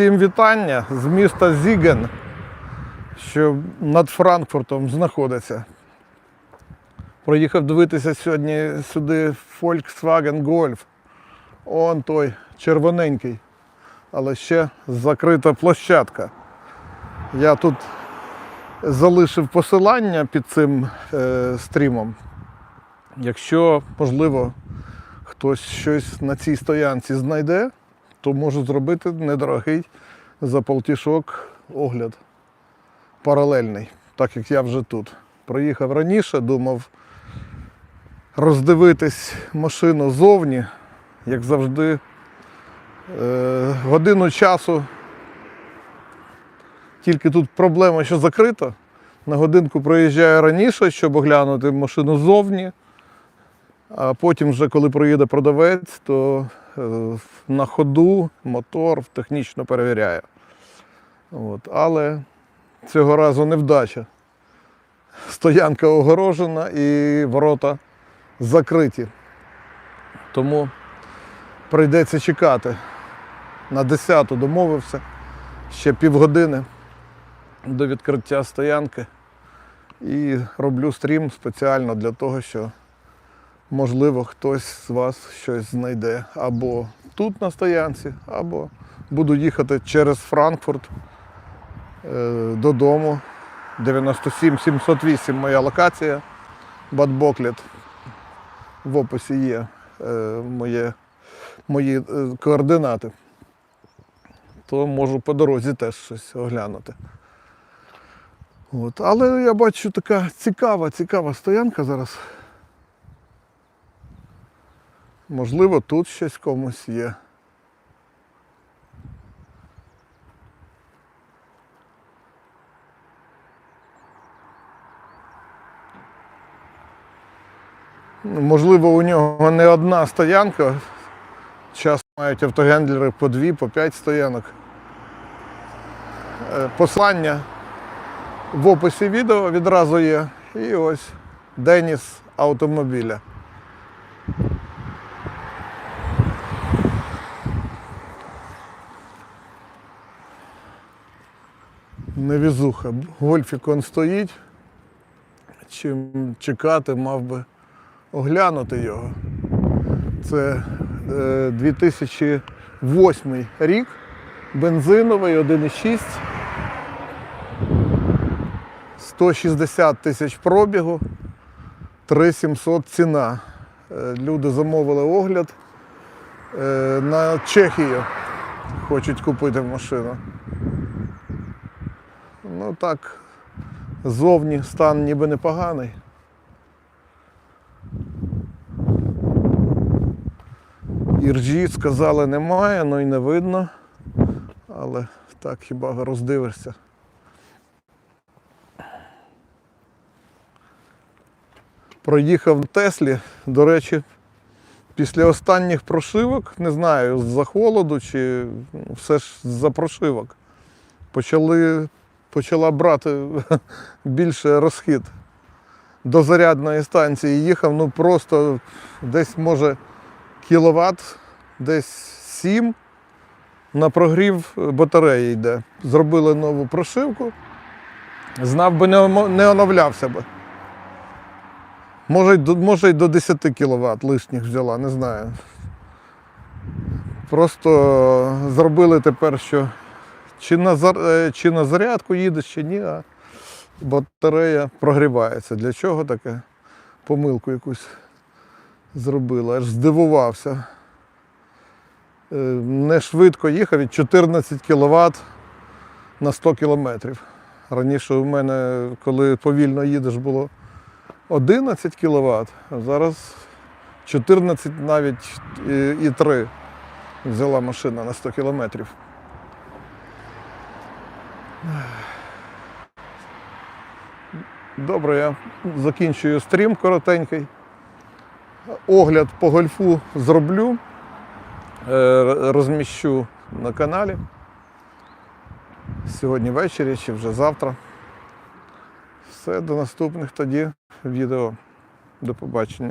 Всім вітання з міста Зіген, що над Франкфуртом знаходиться. Проїхав дивитися сьогодні сюди Volkswagen Golf. Он той червоненький, але ще закрита площадка. Я тут залишив посилання під цим е, стрімом. Якщо, можливо, хтось щось на цій стоянці знайде, то можу зробити недорогий за полтішок огляд паралельний, так як я вже тут. Приїхав раніше, думав роздивитись машину зовні, як завжди, е, годину часу. Тільки тут проблема, що закрита. На годинку проїжджаю раніше, щоб оглянути машину зовні. А потім, вже коли приїде продавець, то на ходу мотор технічно перевіряю. От. Але цього разу невдача. Стоянка огорожена і ворота закриті. Тому прийдеться чекати. На 10 домовився ще півгодини до відкриття стоянки. І роблю стрім спеціально для того, що можливо, хтось з вас щось знайде або тут на стоянці, або буду їхати через Франкфурт е, додому. 97 708 моя локація, Бад Боклет. В описі є е, моє, мої е, координати. То можу по дорозі теж щось оглянути. От. Але я бачу така цікава, цікава стоянка зараз. Можливо, тут щось комусь є. Ну, Можливо, у нього не одна стоянка. Часто мають автогендлери по дві, по п'ять стоянок. Е, Послання в описі відео відразу є. І ось Деніс автомобіля. Невізуха. Гольфік он стоїть. Чим чекати, мав би оглянути його. Це е, 2008 рік, бензиновий 1,6, 160 тисяч пробігу, 3700 ціна. Е, Люди замовили огляд е, на Чехію. Хочуть купити машину. Ну так, зовні стан ніби непоганий. Іржі сказали немає, ну і не видно. Але так хіба роздивишся. Проїхав в Теслі, до речі, після останніх прошивок, не знаю, з-за холоду чи ну, все ж з-за прошивок, почали, почала брати більше розхід. До зарядної станції їхав, ну просто десь може кіловат, десь 7 на прогрів батареї йде. Зробили нову прошивку. Знав би, не оновлявся би. Може, може й до 10 кВт лишніх взяла, не знаю. Просто зробили тепер, що чи на, е, чи на зарядку їдеш, чи ні, а батарея прогрівається. Для чого таке? Помилку якусь зробила, аж здивувався. Е, Не швидко їхав, від 14 кВт на 100 км. Раніше у мене, коли повільно їдеш, було 11 кВт, а зараз 14 навіть і, і 3 взяла машина на 100 км. Добре, я закінчую стрім коротенький. Огляд по гольфу зроблю, е, розміщу на каналі. Сьогодні ввечері чи вже завтра. Все, до наступних тоді відео. До побачення.